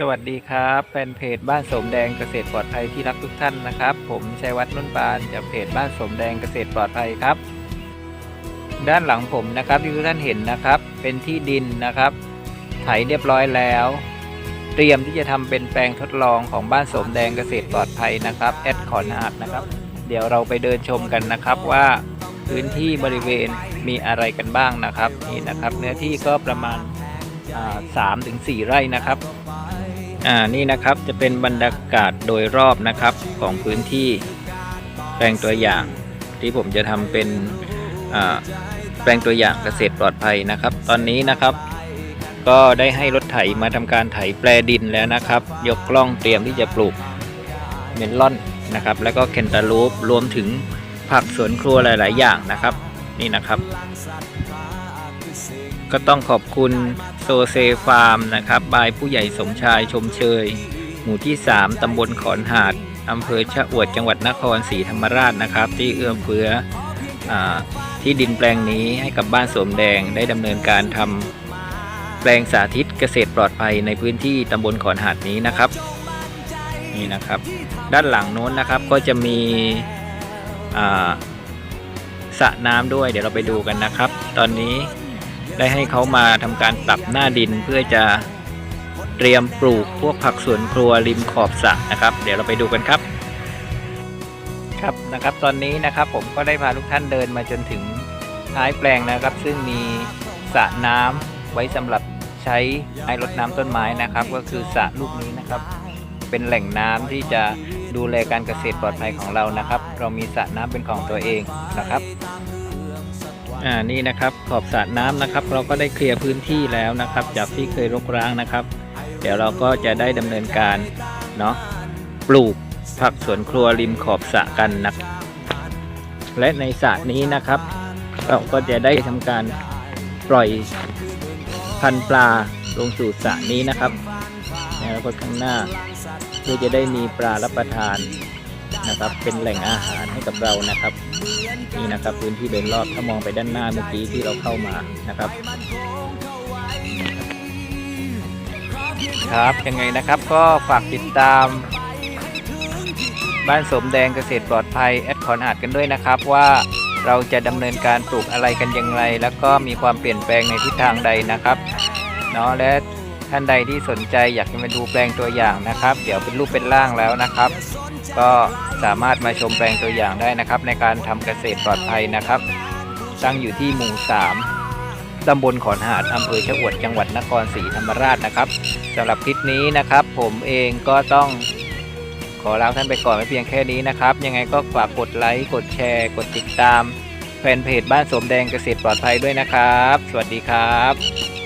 สวัสดีครับแฟนเพจบ้านสมแดงเกษตรปลอดภัยที่รักทุกท่านนะครับ ผมชัยวัฒน์นุ่นปานจากเพจบ้านสมแดงเกษตรปลอดภัยครับ ด้านหลังผมนะครับที่ทุกท่านเห็นนะครับ เป็นที่ดินนะครับ ไถเรียบร้อยแล้ว เตรียมที่จะทำเป็นแปลงทดลองของบ้านสมแดงเกษตรปลอดภัยนะครับแอดขอนอาดนะครับ เดี๋ยวเราไปเดินชมกันนะครับว่าพื้นที่บริเวณมีอะไรกันบ้างนะครับนี่นะครับ เนื้อที่ก็ประมาณสามถึงสี่ไร่นะครับ อ่านี่นะครับจะเป็นบรรยากาศโดยรอบนะครับของพื้นที่แปลงตัวอย่าง ที่ผมจะทำเป็นแปลงตัวอย่างเกษตรปลอดภัยนะครับ ตอนนี้นะครับ ก็ได้ให้รถไถมาทำการไถแปลดินแล้วนะครับ ยกกล้องเตรียมที่จะปลูกเมลอนนะครับ แล้วก็เคนตาลูปรวมถึงผักสวนครัวหลาย ๆ อย่างนะครับ นี่นะครับ ก็ต้องขอบคุณโซเซฟาร์มนะครับบายผู้ใหญ่สมชายชมเชย หมู่ที่ 3ตำบลขอนหาดอำเภอชะอวดจังหวัดนครศรีธรรมราชนะครับ ที่เอื้อเฟื้ออที่ดินแปลงนี้ให้กับบ้านสวมแดงได้ดำเนินการทำแปลงสาธิตเกษตรปลอดภัยในพื้นที่ตำบลขอนหาดนี้นะครับนี่นะครับ ด้านหลังโน้นนะครับก็จะมีสระน้ำด้วย เดี๋ยวเราไปดูกันนะครับ ตอนนี้ ได้ให้เขามาทำการปรับหน้าดินเพื่อจะเตรียมปลูกพวกผักสวนครัวริมขอบสระนะครับ เดี๋ยวเราไปดูกันครับ ครับนะครับตอนนี้นะครับผมก็ได้พาทุกท่านเดินมาจนถึงท้ายแปลงนะครับ ซึ่งมีสระน้ำไว้สำหรับใช้ให้รดน้ำต้นไม้นะครับ ก็คือสระลูกนี้นะครับ เป็นแหล่งน้ำที่จะดูแลการเกษตรปลอดภัยของเรานะครับ เรามีสระน้ำเป็นของตัวเองนะครับ อ่านี่นะครับขอบสระน้ำนะครับ เราก็ได้เคลียร์พื้นที่แล้วนะครับ จากที่เคยรกร้างนะครับ เดี๋ยวเราก็จะได้ดำเนินการเนาะปลูกผักสวนครัวริมขอบสระกันนะและในสระนี้นะครับ เราก็จะได้ทำการปล่อยพันปลาลงสู่สระนี้นะครับในอนาคตข้างหน้าเพื่อจะได้มีปลารับประทาน นะครับ เป็นแหล่งอาหารให้กับเรานะครับนี่นะครับพื้นที่โดยรอบถ้ามองไปด้านหน้าเมื่อกี้ที่เราเข้ามานะครับ ครับยังไงนะครับก็ฝากติดตาม บ้านสมแดงเกษตรปลอดภัยแอดขอนอาดกันด้วยนะครับว่าเราจะดำเนินการปลูกอะไรกันอย่างไร แล้วก็มีความเปลี่ยนแปลงในทิศทางใดนะครับเนาะและ ท่านใดที่สนใจอยากจะมาดูแปลงตัวอย่างนะครับ เดี๋ยวเป็นรูปเป็นร่างแล้วนะครับ ก็สามารถมาชมแปลงตัวอย่างได้นะครับ ในการทำเกษตรปลอดภัยนะครับ ตั้งอยู่ที่หมู่ 3ตำบลขอนหาดอำเภอชะอวดจังหวัดนครศรีธรรมราชนะครับสำหรับคลิปนี้นะครับ ผมเองก็ต้องขอลาท่านไปก่อนไม่เพียงแค่นี้นะครับ ยังไงก็ฝากกดไลค์กดแชร์ กดติดตามแฟนเพจบ้านสมแดงเกษตรปลอดภัยด้วยนะครับ สวัสดีครับ